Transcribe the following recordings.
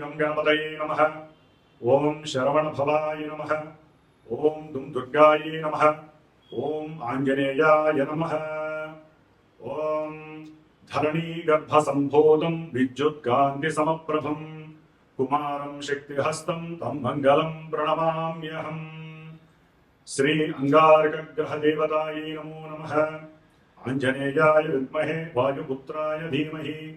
గం నమ. ఓం శరవణభవాయ నమ. ఓం దుం దుర్గాయే నమ. ఓం ఆంజనేయాయ నమ. ఓం ధరణీగర్భసంభూతం విద్యుత్కాంతిసమప్రభం కుమారం శక్తిహస్తం తం మంగళం ప్రణమామ్యహం. శ్రీ అంగారకగ్రహదేవతాయై నమో నమ. ఆంజనేయాయ విద్మహే వాయుపుత్రాయ ధీమహి.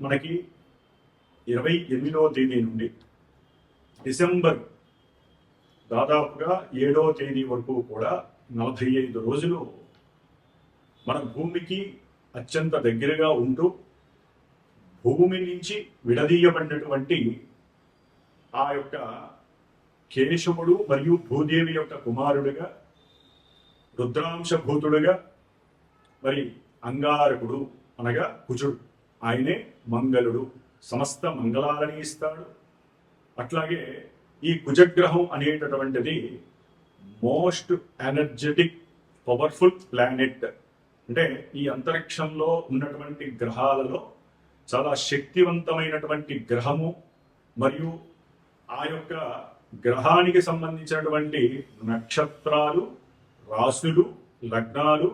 మనకి ఇరవై ఎనిమిదవ తేదీ నుండి డిసెంబర్ దాదాపుగా ఏడవ తేదీ వరకు కూడా నలభై ఐదు రోజులు మన భూమికి అత్యంత దగ్గరగా ఉంటూ భూమి నుంచి విడదీయబడినటువంటి ఆ యొక్క కేశవుడు మరియు భూదేవి యొక్క కుమారుడుగా రుద్రాంశభూతుడుగా మరి అంగారకుడు అనగా కుజుడు. ఆయనే మంగళుడు సమస్త మంగళాలని ఇస్తాడు. అట్లాగే ఈ కుజగ్రహం అనేటటువంటిది మోస్ట్ ఎనర్జెటిక్ పవర్ఫుల్ ప్లానెట్. అంటే ఈ అంతరిక్షంలో ఉన్నటువంటి గ్రహాలలో చాలా శక్తివంతమైనటువంటి గ్రహము మరియు ఆ యొక్క గ్రహానికి సంబంధించినటువంటి నక్షత్రాలు రాశులు లగ్నాలు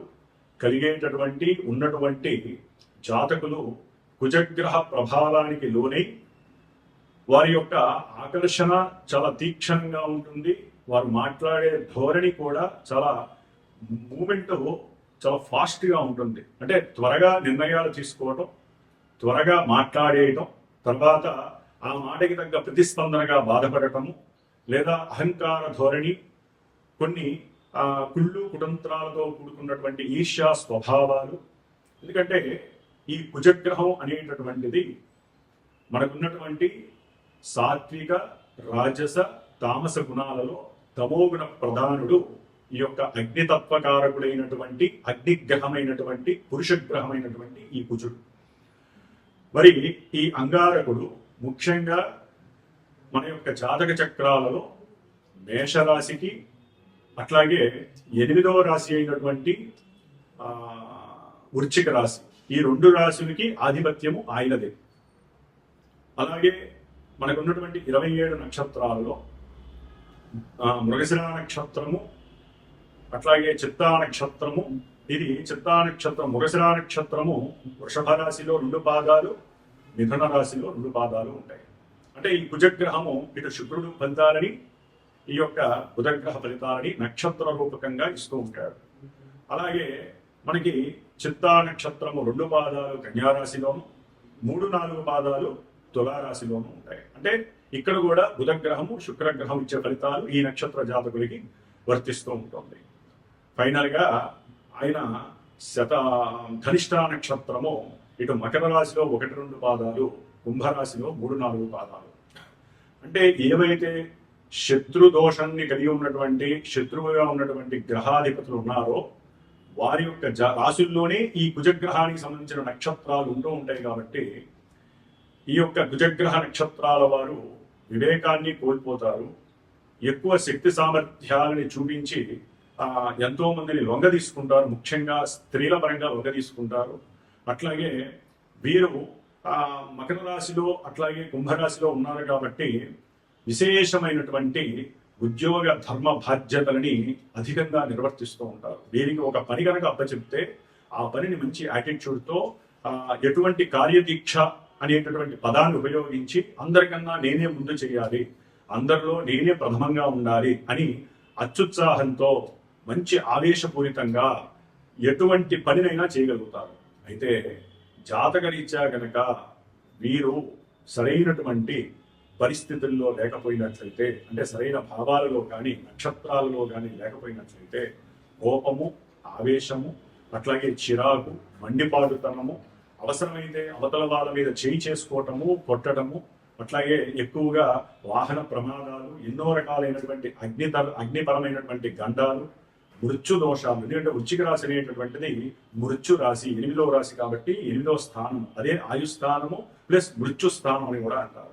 కలిగేటటువంటి ఉన్నటువంటి జాతకులు కుజగ్రహ ప్రభావానికి లోనై వారి యొక్క ఆకర్షణ చాలా తీక్షణంగా ఉంటుంది. వారు మాట్లాడే ధోరణి కూడా చాలా మూమెంట్ చాలా ఫాస్ట్గా ఉంటుంది. అంటే త్వరగా నిర్ణయాలు తీసుకోవటం త్వరగా మాట్లాడేయటం తర్వాత ఆ మాటకి తగ్గ ప్రతిస్పందనగా బాధపడటము లేదా అహంకార ధోరణి కొన్ని కుళ్ళు కుటంత్రాలతో కూడుకున్నటువంటి ఈర్ష్యా స్వభావాలు. ఎందుకంటే ఈ కుజగ్రహం అనేటటువంటిది మనకున్నటువంటి సాత్విక రాజస తామస గుణాలలో తమోగుణ ప్రధానుడు ఈ యొక్క అగ్నితత్వకారకుడైనటువంటి అగ్నిగ్రహమైనటువంటి పురుషగ్రహమైనటువంటి ఈ కుజుడు. మరి ఈ అంగారకుడు ముఖ్యంగా మన యొక్క జాతక చక్రాలలో మేషరాశికి అట్లాగే ఎనిమిదవ రాశి అయినటువంటి వృచ్చిక రాశి ఈ రెండు రాశులకి ఆధిపత్యము ఆయనదే. అలాగే మనకున్నటువంటి ఇరవై ఏడు నక్షత్రాలలో ఆ, మృగశిర నక్షత్రము అట్లాగే చిత్తా నక్షత్రము ఇది చిత్తా నక్షత్రం మృగశిర నక్షత్రము వృషభ రాశిలో రెండు పాదాలు మిథున రాశిలో రెండు పాదాలు ఉంటాయి. అంటే ఈ కుజగ్రహము ఇటు శుక్రుడు ఫలితాలని ఈ యొక్క బుధగ్రహ ఫలితాలని నక్షత్ర రూపకంగా ఇస్తూ ఉంటాడు. అలాగే మనకి చిత్తా నక్షత్రము రెండు పాదాలు కన్యారాశిలోను మూడు నాలుగు పాదాలు తులారాశిలోను ఉంటాయి. అంటే ఇక్కడ కూడా బుధగ్రహము శుక్రగ్రహం ఇచ్చే ఫలితాలు ఈ నక్షత్ర జాతకులకి వర్తిస్తూ ఉంటుంది. ఫైనల్గా ఆయన శత ధనిష్ట నక్షత్రము ఇటు మకర రాశిలో ఒకటి రెండు పాదాలు కుంభరాశిలో మూడు నాలుగు పాదాలు. అంటే ఏవైతే శత్రు దోషాన్ని కలిగి ఉన్నటువంటి శత్రువుగా ఉన్నటువంటి గ్రహాధిపతులు ఉన్నారో వారి యొక్క జ రాశుల్లోనే ఈ కుజగ్రహానికి సంబంధించిన నక్షత్రాలు ఉంటూ ఉంటాయి కాబట్టి ఈ యొక్క కుజగ్రహ నక్షత్రాల వారు వివేకాన్ని కోల్పోతారు. ఎక్కువ శక్తి సామర్థ్యాలని చూపించి ఎంతో మందిని లొంగ తీసుకుంటారు. ముఖ్యంగా స్త్రీల పరంగా లొంగ తీసుకుంటారు. అట్లాగే వీరు మకర రాశిలో అట్లాగే కుంభరాశిలో ఉన్నారు కాబట్టి విశేషమైనటువంటి ఉద్యోగ ధర్మ బాధ్యతలని అధికంగా నిర్వర్తిస్తూ ఉంటారు. దీనికి ఒక పని కనుక అప్పచెప్తే ఆ పనిని మంచి యాటిట్యూడ్తో ఎటువంటి కార్యదీక్ష అనేటటువంటి పదాన్ని ఉపయోగించి అందరికన్నా నేనే ముందు చేయాలి అందరిలో నేనే ప్రథమంగా ఉండాలి అని అత్యుత్సాహంతో మంచి ఆవేశపూరితంగా ఎటువంటి పనినైనా చేయగలుగుతారు. అయితే జాతకరీత్యా గనక వీరు సరైనటువంటి పరిస్థితుల్లో లేకపోయినట్లయితే అంటే సరైన భావాలలో కానీ నక్షత్రాలలో కానీ లేకపోయినట్లయితే కోపము ఆవేశము అట్లాగే చిరాకు మండిపాడుతనము అవసరమైతే అవతల వాళ్ళ మీద చేయి చేసుకోవటము కొట్టడము అట్లాగే ఎక్కువగా వాహన ప్రమాదాలు ఎన్నో రకాలైనటువంటి అగ్ని అగ్నిపరమైనటువంటి గండాలు మృత్యు దోషాలు ఎందుకంటే వృచ్చిక రాశి అనేటటువంటిది మృత్యు రాశి ఎనిమిదవ రాశి కాబట్టి ఎనిమిదవ స్థానం అదే ఆయుస్థానము ప్లస్ మృత్యు స్థానం అని కూడా అంటారు.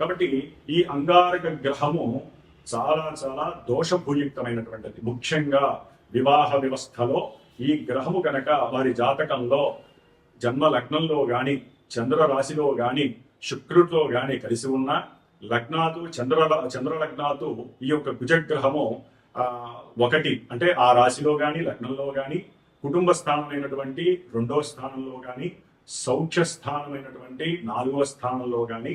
కాబట్టి ఈ అంగారక గ్రహము చాలా చాలా దోషభూయుక్తమైనటువంటిది. ముఖ్యంగా వివాహ వ్యవస్థలో ఈ గ్రహము కనుక వారి జాతకంలో జన్మ లగ్నంలో గాని చంద్ర రాశిలో గాని శుక్రుడితో గాని కలిసి ఉన్న లగ్నాతు చంద్ర చంద్ర లగ్నాతు ఈ యొక్క కుజగ్రహము ఒకటి అంటే ఆ రాశిలో గాని లగ్నంలో గాని కుటుంబ స్థానమైనటువంటి రెండవ స్థానంలో కానీ సౌఖ్య స్థానమైనటువంటి నాలుగవ స్థానంలో కానీ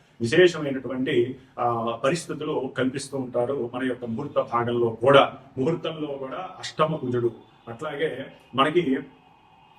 విశేషమైనటువంటి పరిస్థితులు కల్పిస్తూ ఉంటారు మన యొక్క ముహూర్త భాగంలో కూడా. ముహూర్తంలో కూడా అష్టమ కుజుడు. అట్లాగే మనకి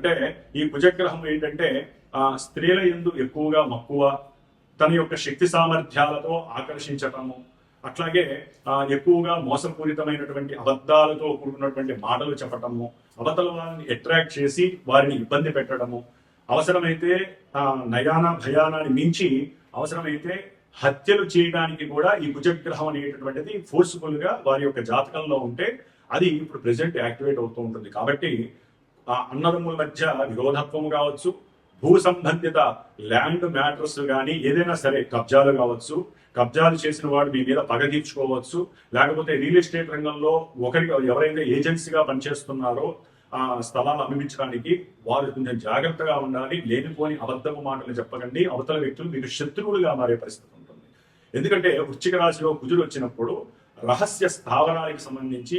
అంటే ఈ కుజగ్రహం ఏంటంటే ఆ స్త్రీల ఎందు ఎక్కువగా మక్కువ తన యొక్క శక్తి సామర్థ్యాలతో ఆకర్షించటము అట్లాగే ఎక్కువగా మోసపూరితమైనటువంటి అబద్ధాలతో కూడుకున్నటువంటి మాటలు చెప్పటము అవతల వారిని అట్రాక్ట్ చేసి వారిని ఇబ్బంది పెట్టడము అవసరమైతే నయాన భయానాన్ని మించి అవసరమైతే హత్యలు చేయడానికి కూడా ఈ కుజగ్రహం అనేటటువంటిది ఫోర్స్ఫుల్గా వారి యొక్క జాతకంలో ఉంటే అది ఇప్పుడు ప్రెసెంట్ యాక్టివేట్ అవుతూ ఉంటుంది. కాబట్టి ఆ అన్నదమ్ముల మధ్య విరోధత్వం కావచ్చు భూ సంబంధిత ల్యాండ్ మ్యాటర్స్ కానీ ఏదైనా సరే కబ్జాలు కావచ్చు కబ్జాలు చేసిన వాడు మీ మీద పగ తీర్చుకోవచ్చు లేకపోతే రియల్ ఎస్టేట్ రంగంలో ఒకరికి ఎవరైతే ఏజెన్సీగా పనిచేస్తున్నారో ఆ స్థలాలు అమ్మించడానికి వారు కొంచెం జాగ్రత్తగా ఉండాలి లేనిపోని అబద్ధపు మాటలు చెప్పకండి అవతల వ్యక్తులు మీకు శత్రువులుగా మారే పరిస్థితి ఉంటుంది. ఎందుకంటే వృచ్చిక రాశిలో కుజులు వచ్చినప్పుడు రహస్య స్థావరానికి సంబంధించి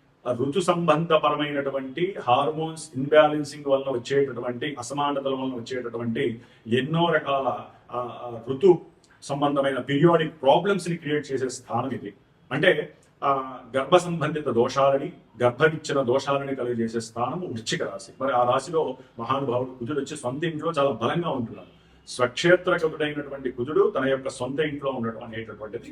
ఋతు సంబంధపరమైనటువంటి హార్మోన్స్ ఇన్బ్యాలెన్సింగ్ వల్ల వచ్చేటటువంటి అసమానతల వల్ల వచ్చేటటువంటి ఎన్నో రకాల ఋతు సంబంధమైన పీరియాడిక్ ప్రాబ్లమ్స్ని క్రియేట్ చేసే స్థానం ఇది. అంటే గర్భ సంబంధిత దోషాలని గర్భవిచ్చిన దోషాలని కలిగజేసే స్థానము వృచ్చిక రాశి. మరి ఆ రాశిలో మహానుభావుడు కుజుడు వచ్చి సొంత ఇంట్లో చాలా బలంగా ఉంటున్నారు స్వక్షేత్ర కవుడైనటువంటి కుజుడు తన యొక్క సొంత ఇంట్లో ఉండటం అనేటటువంటిది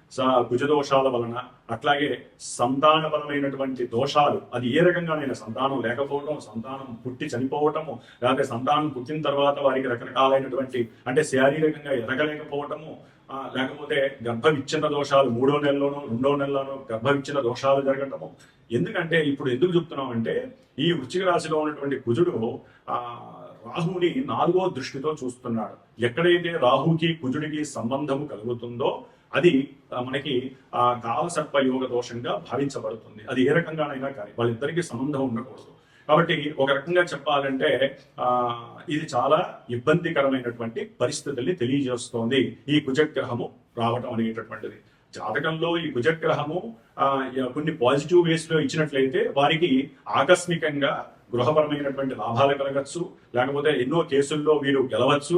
కుజదోషాల వలన అట్లాగే సంతానపరమైనటువంటి దోషాలు అది ఏ రకంగానైనా సంతానం లేకపోవడం సంతానం పుట్టి చనిపోవటము లేకపోతే సంతానం పుట్టిన తర్వాత వారికి రకరకాలైనటువంటి అంటే శారీరకంగా ఎదగలేకపోవటము లేకపోతే గర్భ విచ్ఛిన్న దోషాలు మూడో నెలలోనో రెండో నెలలోనో గర్భవిచ్ఛిన్న దోషాలు జరగటము. ఎందుకంటే ఇప్పుడు ఎందుకు చెప్తున్నాం అంటే ఈ వృశ్చిక రాశిలో ఉన్నటువంటి కుజుడు ఆ రాహుని నాలుగో దృష్టితో చూస్తున్నాడు. ఎక్కడైతే రాహుకి కుజుడికి సంబంధము కలుగుతుందో అది మనకి ఆ కాలసర్ప యోగ దోషంగా భావించబడుతుంది. అది ఏ రకంగానైనా కానీ వాళ్ళిద్దరికీ సంబంధం ఉండకూడదు. కాబట్టి ఒక రకంగా చెప్పాలంటే ఆ ఇది చాలా ఇబ్బందికరమైనటువంటి పరిస్థితుల్ని తెలియజేస్తోంది ఈ కుజగ్రహము రావటం అనేటటువంటిది. జాతకంలో ఈ కుజగ్రహము ఆ, కొన్ని పాజిటివ్ వేస్లో ఇచ్చినట్లయితే వారికి ఆకస్మికంగా గృహపరమైనటువంటి లాభాలు కలగచ్చు లేకపోతే ఎన్నో కేసుల్లో వీరు గెలవచ్చు.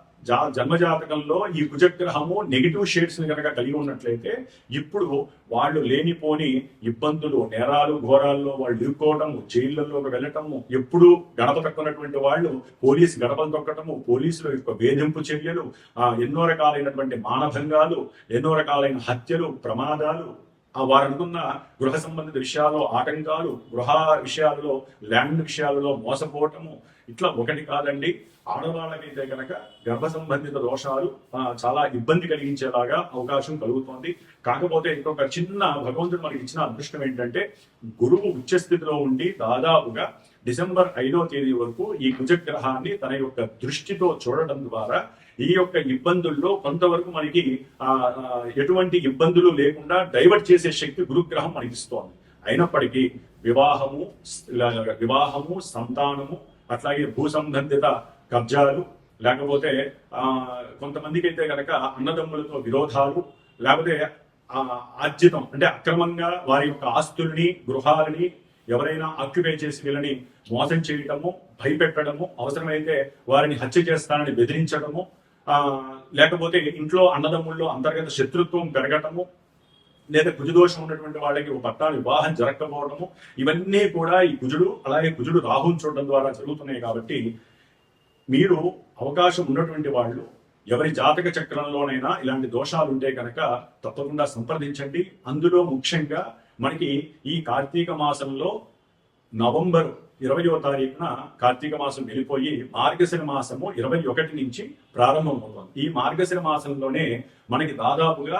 జా జన్మజాతకంలో ఈ కుజగ్రహము నెగిటివ్ షేడ్స్ని కనుక కలిగి ఉన్నట్లయితే ఇప్పుడు వాళ్ళు లేనిపోని ఇబ్బందులు నేరాలు ఘోరాల్లో వాళ్ళు ఇరుక్కోవటము జైళ్ళల్లోకి వెళ్ళటము ఎప్పుడు గడప తక్కున్నటువంటి వాళ్ళు పోలీస్ గడపలు తొక్కటము పోలీసుల యొక్క వేధింపు చర్యలు ఎన్నో రకాలైనటువంటి మానభంగాలు ఎన్నో రకాలైన హత్యలు ప్రమాదాలు ఆ వారు అనుకున్న గృహ సంబంధిత విషయాల్లో ఆటంకాలు గృహ విషయాలలో ల్యాండ్ విషయాలలో మోసపోవటము ఇట్లా ఒకటి కాదండి. ఆడవాళ్ళకైతే కనుక గర్భ సంబంధిత దోషాలు చాలా ఇబ్బంది కలిగించేలాగా అవకాశం కలుగుతోంది. కాకపోతే ఇంకొక చిన్న భగవంతుడు మనకి ఇచ్చిన అదృష్టం ఏంటంటే గురువు ఉచ్చ స్థితిలో ఉండి దాదాపుగా డిసెంబర్ ఐదో తేదీ వరకు ఈ కుజగ్రహాన్ని తన యొక్క దృష్టితో చూడటం ద్వారా ఈ యొక్క ఇబ్బందుల్లో కొంతవరకు మనకి ఆ, ఎటువంటి ఇబ్బందులు లేకుండా డైవర్ట్ చేసే శక్తి గురుగ్రహం మనకి ఇస్తోంది. అయినప్పటికీ వివాహము వివాహము సంతానము అట్లాగే భూ సంబంధిత కబ్జాలు లేకపోతే ఆ కొంతమందికి అయితే కనుక అన్నదమ్ములతో విరోధాలు లేకపోతే ఆ ఆర్జితం అంటే అక్రమంగా వారి యొక్క ఆస్తుల్ని గృహాలని ఎవరైనా ఆక్యుపై చేసి వీళ్ళని మోసం చేయటము భయపెట్టడము అవసరమైతే వారిని హత్య చేస్తానని బెదిరించడము లేకపోతే ఇంట్లో అన్నదమ్ముల్లో అంతర్గత శత్రుత్వం పెరగటము లేదా కుజదోషం ఉన్నటువంటి వాళ్ళకి ఒక పట్టాలు వివాహం జరగకపోవడము ఇవన్నీ కూడా ఈ కుజుడు అలాగే కుజుడు రాహుని చూడడం ద్వారా జరుగుతున్నాయి కాబట్టి మీరు అవకాశం ఉన్నటువంటి వాళ్ళు ఎవరి జాతక చక్రంలోనైనా ఇలాంటి దోషాలు ఉంటే కనుక తప్పకుండా సంప్రదించండి. అందులో ముఖ్యంగా మనకి ఈ కార్తీక మాసంలో నవంబర్ ఇరవయో తారీఖున కార్తీక మాసం వెళ్ళిపోయి మార్గశిర మాసము ఇరవై ఒకటి నుంచి ప్రారంభమవుతుంది. ఈ మార్గశిర మాసంలోనే మనకి దాదాపుగా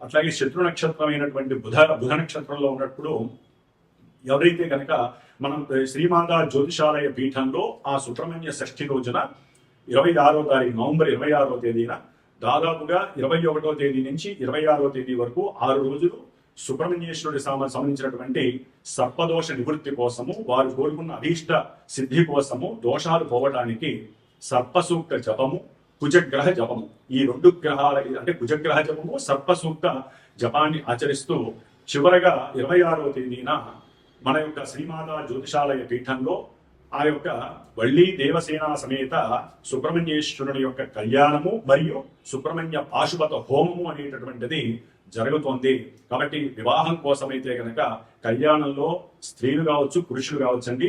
అట్లాగే శత్రు నక్షత్రమైనటువంటి బుధ బుధ నక్షత్రంలో ఉన్నప్పుడు ఎవరైతే కనుక మనం శ్రీమాంద జ్యోతిషాలయ పీఠంలో ఆ సుబ్రహ్మణ్య షష్ఠి రోజున ఇరవై ఆరో తారీఖు నవంబర్ ఇరవై ఆరో తేదీన దాదాపుగా ఇరవై ఒకటో తేదీ నుంచి ఇరవై ఆరో తేదీ వరకు ఆరు రోజులు సుబ్రహ్మణ్యేశ్వరుడి సంబంధించినటువంటి సర్పదోష నివృత్తి కోసము వారు కోరుకున్న అభీష్ట సిద్ధి కోసము దోషాలు పోవడానికి సర్పసూక్త జపము కుజగ్రహ జపము. ఈ రెండు గ్రహాల అంటే కుజగ్రహ జపము సర్పసూక్త జపాన్ని ఆచరిస్తూ చివరగా ఇరవై ఆరవ తేదీన మన యొక్క శ్రీమాత జ్యోతిషాలయ పీఠంలో ఆ యొక్క వళ్ళీ దేవసేన సమేత సుబ్రహ్మణ్యేశ్వరుని యొక్క కళ్యాణము మరియు సుబ్రహ్మణ్య పాశుపత హోమము అనేటటువంటిది జరుగుతోంది. కాబట్టి వివాహం కోసమైతే కనుక కళ్యాణంలో స్త్రీలు కావచ్చు పురుషులు కావచ్చండి.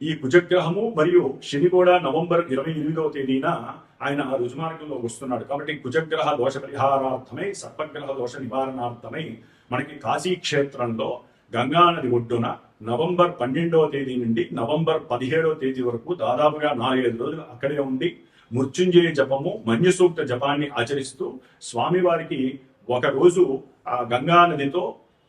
ఈ కుజగ్రహము మరియు శని కూడా నవంబర్ ఇరవై ఎనిమిదవ తేదీన ఆయన రుజుమార్గంలో వస్తున్నాడు. కాబట్టి కుజగ్రహ దోష పరిహారార్థమై సర్పగ్రహ దోష నివారణార్థమై మనకి కాశీ క్షేత్రంలో గంగానది ఒడ్డున నవంబర్ పన్నెండవ తేదీ నుండి నవంబర్ పదిహేడవ తేదీ వరకు దాదాపుగా నాలుగైదు రోజులు అక్కడే ఉండి మృత్యుంజయ జపము మన్యసూక్త జపాన్ని ఆచరిస్తూ స్వామివారికి ఒక రోజు ఆ గంగా నదితో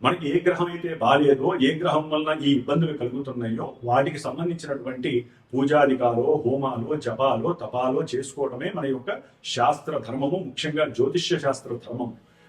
మనకి ఏ గ్రహం అయితే బాలేదో ఏ గ్రహం వలన ఈ ఇబ్బందులు కలుగుతున్నాయో వాటికి సంబంధించినటువంటి పూజాధికాలో హోమాలు జపాలు తపాలో చేసుకోవడమే మన యొక్క శాస్త్ర ధర్మము ముఖ్యంగా జ్యోతిష్య శాస్త్ర ధర్మం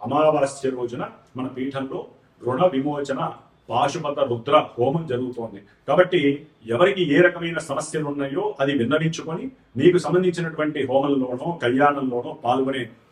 అమావాస్య రోజున మన పీఠంలో రుణ విమోచన పాశుపత రుద్ర హోమం జరుగుతోంది. కాబట్టి ఎవరికి ఏ రకమైన సమస్యలు ఉన్నాయో అది విన్నవించుకొని మీకు సంబంధించినటువంటి హోమంలోనో కళ్యాణంలోనో పాల్గొనే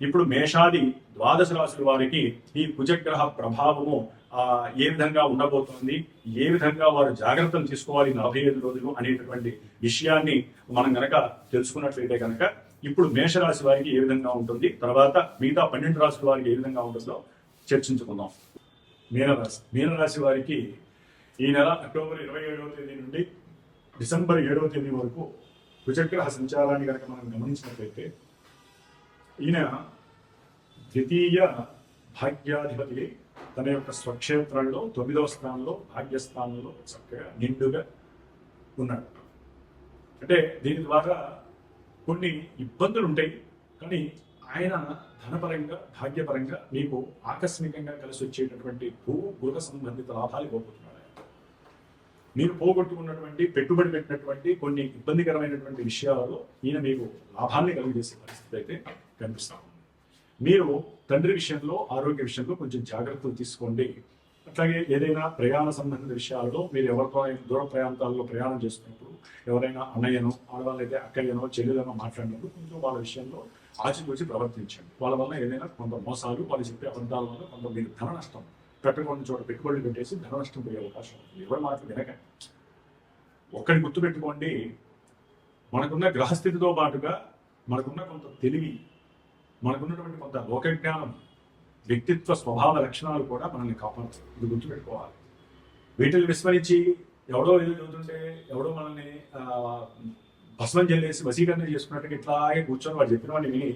ఇప్పుడు మేషాది ద్వాదశ రాశుల వారికి ఈ కుజగ్రహ ప్రభావము ఆ ఏ విధంగా ఉండబోతోంది ఏ విధంగా వారు జాగ్రత్తలు తీసుకోవాలి నలభై ఐదు రోజులు అనేటటువంటి విషయాన్ని మనం గనక తెలుసుకున్నట్లయితే కనుక ఇప్పుడు మేషరాశి వారికి ఏ విధంగా ఉంటుంది తర్వాత మిగతా పన్నెండు రాశుల వారికి ఏ విధంగా ఉంటుందో చర్చించుకుందాం. మీనరాశి మీనరాశి వారికి ఈ నెల అక్టోబర్ ఇరవై ఏడవ తేదీ నుండి డిసెంబర్ ఏడవ తేదీ వరకు కుచగ్రహ సంచారాన్ని కనుక మనం గమనించినట్లయితే ఈయన ద్వితీయ భాగ్యాధిపతి. తన యొక్క స్వక్షేత్రంలో తొమ్మిదవ స్థానంలో భాగ్యస్థానంలో చక్కగా నిండుగా ఉన్నాడు. అంటే దీని ద్వారా కొన్ని ఇబ్బందులు ఉంటాయి కానీ ఆయన ధనపరంగా భాగ్యపరంగా మీకు ఆకస్మికంగా కలిసి వచ్చేటటువంటి భూ గృహ సంబంధిత లాభాలు పోగొట్టున్నాడు మీరు పోగొట్టుకున్నటువంటి పెట్టుబడి పెట్టినటువంటి కొన్ని ఇబ్బందికరమైనటువంటి విషయాలలో ఈయన మీకు లాభాన్ని కలిగజేసే పరిస్థితి అయితే కనిపిస్తా ఉంది. మీరు తండ్రి విషయంలో ఆరోగ్య విషయంలో కొంచెం జాగ్రత్తలు తీసుకోండి. అట్లాగే ఏదైనా ప్రయాణ సంబంధిత విషయాల్లో మీరు ఎవరితో దూర ప్రాంతాల్లో ప్రయాణం చేస్తున్నప్పుడు ఎవరైనా అన్నయ్యనో ఆడవాళ్ళైతే అక్కయ్యనో చెల్లెలనో మాట్లాడినప్పుడు కొంచెం వాళ్ళ విషయంలో ఆచితూచి ప్రవర్తించండి. వాళ్ళ వల్ల ఏదైనా కొంత మోసాలు వాళ్ళు చెప్పే అబద్ధాల వల్ల కొంత మీరు ధన నష్టం పెట్టకుండా చోట పెట్టుబడులు పెట్టేసి ధన నష్టం పోయే అవకాశం ఉంది ఎవరి మాట వినకండి. ఒక్కడి గుర్తు పెట్టుకోండి మనకున్న గ్రహస్థితితో పాటుగా మనకున్న కొంత తెలివి మనకున్నటువంటి కొంత లోకజ్ఞానం వ్యక్తిత్వ స్వభావ లక్షణాలు కూడా మనల్ని కాపాడుతాయి. ఇది గుర్తుపెట్టుకోవాలి. వీటిని విస్మరించి ఎవడో ఏదో చదువుతుంటే ఎవడో మనల్ని భస్మం చెల్లేసి వసీకరణ చేసుకున్నట్టుగా ఇట్లాగే కూర్చొని వాడు చెప్పిన వాడిని విని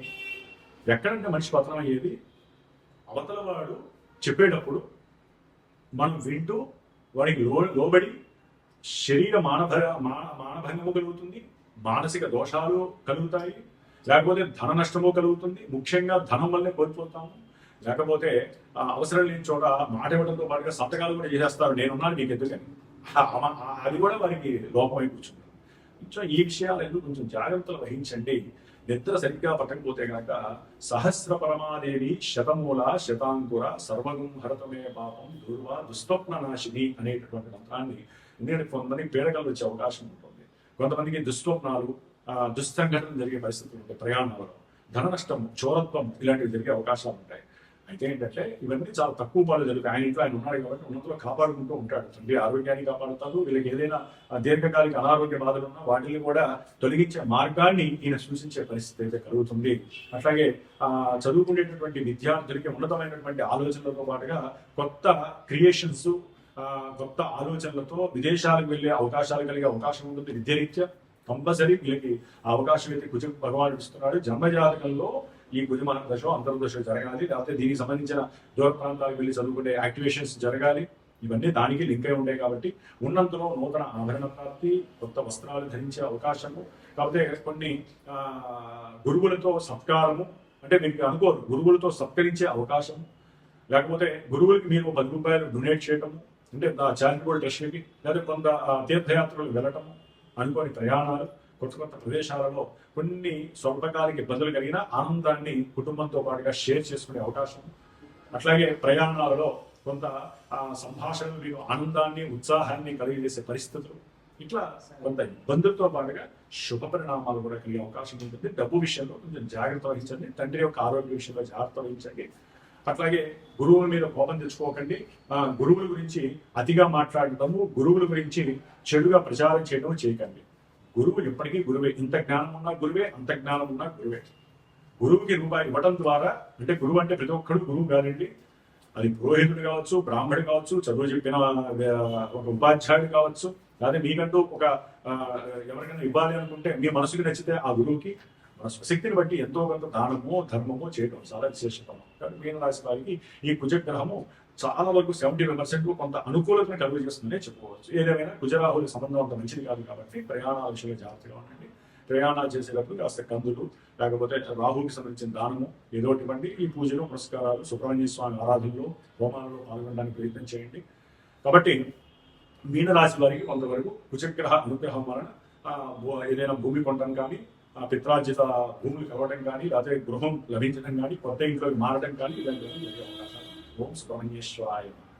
ఎక్కడంటే మనిషి పతనం అయ్యేది అవతల వాడు చెప్పేటప్పుడు మనం వింటూ వాడికి లో లోబడి శరీర మానభ మాన మానభంగము కలుగుతుంది మానసిక దోషాలు కలుగుతాయి లేకపోతే ధన నష్టము కలుగుతుంది. ముఖ్యంగా ధనం వల్లే కోల్పోతాము. లేకపోతే ఆ, అవసరం లేని చోట మాట ఇవ్వడంతో పాటుగా సంతకాలు కూడా చేసేస్తారు. నేనున్నాను నీకు ఎందుకని? అది కూడా వారికి లోపమై కూర్చుంది కొంచెం ఈ విషయాలు ఎందుకు కొంచెం జాగ్రత్తలు వహించండి. నిద్ర సరిగ్గా పట్టకపోతే గనక సహస్ర పరమాదేవి శతమూల శతాంకుర సర్వగం హరతమే పాపం దుర్వ దుస్వప్న నాశిని అనేటటువంటి మంత్రాన్ని ఎందుకంటే కొంతమంది పీడకలు వచ్చే అవకాశం ఉంటుంది. కొంతమందికి దుస్వప్నాలు దుస్సంఘటన జరిగే పరిస్థితులు ఉంటాయి. ప్రయాణాలలో ధన నష్టం చోరత్వం ఇలాంటివి జరిగే అవకాశాలు ఉంటాయి. అయితే ఏంటంటే ఇవన్నీ చాలా తక్కువ పాలు జరుగుతాయి. ఆయన ఇంట్లో ఆయన ఉన్నాడు కాబట్టి ఉన్నంతలో కాపాడుకుంటూ ఉంటాడు. తండ్రి ఆరోగ్యాన్ని కాపాడుతాడు వీళ్ళకి ఏదైనా దీర్ఘకాలిక అనారోగ్య బాధలు ఉన్నా వాటిని కూడా తొలగించే మార్గాన్ని ఈయన సూచించే పరిస్థితి అయితే కలుగుతుంది. అట్లాగే ఆ చదువుకునేటటువంటి విద్యార్థులకి ఉన్నతమైనటువంటి ఆలోచనలతో పాటుగా కొత్త క్రియేషన్స్ కొత్త ఆలోచనలతో విదేశాలకు వెళ్ళే అవకాశాలు కలిగే అవకాశం ఉంటుంది విద్యారీత్యా. కంపల్సరీ వీళ్ళకి ఆ అవకాశం అయితే కుజ భగవానుడు ఇస్తున్నాడు. జన్మజాతకంలో ఈ కుజమన దశ అంతర్దశ జరగాలి. లేకపోతే దీనికి సంబంధించిన దూర ప్రాంతాలకు వెళ్ళి చదువుకునే యాక్టివేషన్స్ జరగాలి. ఇవన్నీ దానికి లింక్ అయి ఉంటాయి కాబట్టి ఉన్నంతలో నూతన ఆభరణ ప్రాప్తి కొత్త వస్త్రాలు ధరించే అవకాశము కాకపోతే కొన్ని గురువులతో సత్కారము అంటే మీకు అనుకోరు గురువులతో సత్కరించే అవకాశం లేకపోతే గురువులకి మీరు పది రూపాయలు డొనేట్ చేయటము అంటే చారిటబుల్ ట్రస్ట్కి లేదా కొంత తీర్థయాత్రలు వెళ్ళటము అనుకోని ప్రయాణాలు కొత్త కొత్త ప్రదేశాలలో కొన్ని స్వల్పకాలిక ఇబ్బందులు కలిగిన ఆనందాన్ని కుటుంబంతో పాటుగా షేర్ చేసుకునే అవకాశం. అట్లాగే ప్రయాణాలలో కొంత సంభాషణలు మీకు ఆనందాన్ని ఉత్సాహాన్ని కలిగజేసే పరిస్థితులు. ఇట్లా కొంత ఇబ్బందులతో పాటుగా శుభ పరిణామాలు కూడా కలిగే అవకాశం ఉంటుంది. డబ్బు విషయంలో కొంచెం జాగ్రత్త వహించండి. తండ్రి యొక్క ఆరోగ్య విషయంలో జాగ్రత్త వహించండి. అట్లాగే గురువుల మీద కోపం తెచ్చుకోకండి. గురువుల గురించి అతిగా మాట్లాడటము గురువుల గురించి చెడుగా ప్రచారం చేయడం చేయకండి. గురువు ఎప్పటికీ గురువే. ఇంత జ్ఞానం ఉన్నా గురువే అంత జ్ఞానం ఉన్నా గురువే. గురువుకి రూపాయి ఇవ్వడం ద్వారా అంటే గురువు అంటే ప్రతి ఒక్కడు గురువు కాదండి. అది పురోహితుడు కావచ్చు బ్రాహ్మణుడు కావచ్చు చదువు చెప్పిన ఒక ఉపాధ్యాయుడు కావచ్చు లేదా మీకంటూ ఒక ఎవరికైనా ఇవ్వాలి అనుకుంటే మీ మనసుకి నచ్చితే ఆ గురువుకి మన బట్టి ఎంతో కొంత దానము ధర్మము చేయడం చాలా విశేషం కానీ మీన రాశి వారికి ఈ కుజగ్రహము చాలా వరకు సెవెంటీ పర్సెంట్ కొంత అనుకూలతను కలుగజేస్తుందనే చెప్పుకోవచ్చు. ఏదేమైనా కుజరాహుల సంబంధం అంత మంచిది కాదు కాబట్టి ప్రయాణాల విషయంలో జాగ్రత్తగా ఉండండి. ప్రయాణాలు చేసేటప్పుడు కాస్త కందులు లేకపోతే రాహుకి సంబంధించిన దానము ఏదో ఇవ్వండి. ఈ పూజలు పురస్కారాలు సుబ్రహ్మణ్య స్వామి ఆరాధనలో హోమాలలో పాల్గొనడానికి ప్రయత్నం చేయండి. కాబట్టి మీనరాశి వారికి కొంతవరకు కుజగ్రహ అనుగ్రహం వలన భూ- ఏదైనా భూమి కొనడం కానీ పిత్రార్జిత భూములు కలవడం కానీ లేకపోతే గృహం లభించడం కానీ కొత్త ఇంట్లోకి మారడం కానీ ఇలాంటివన్నీ జరిగే అవకాశాలు ఓం సుబ్రహ్మణ్యేశ్వరాయ నమః.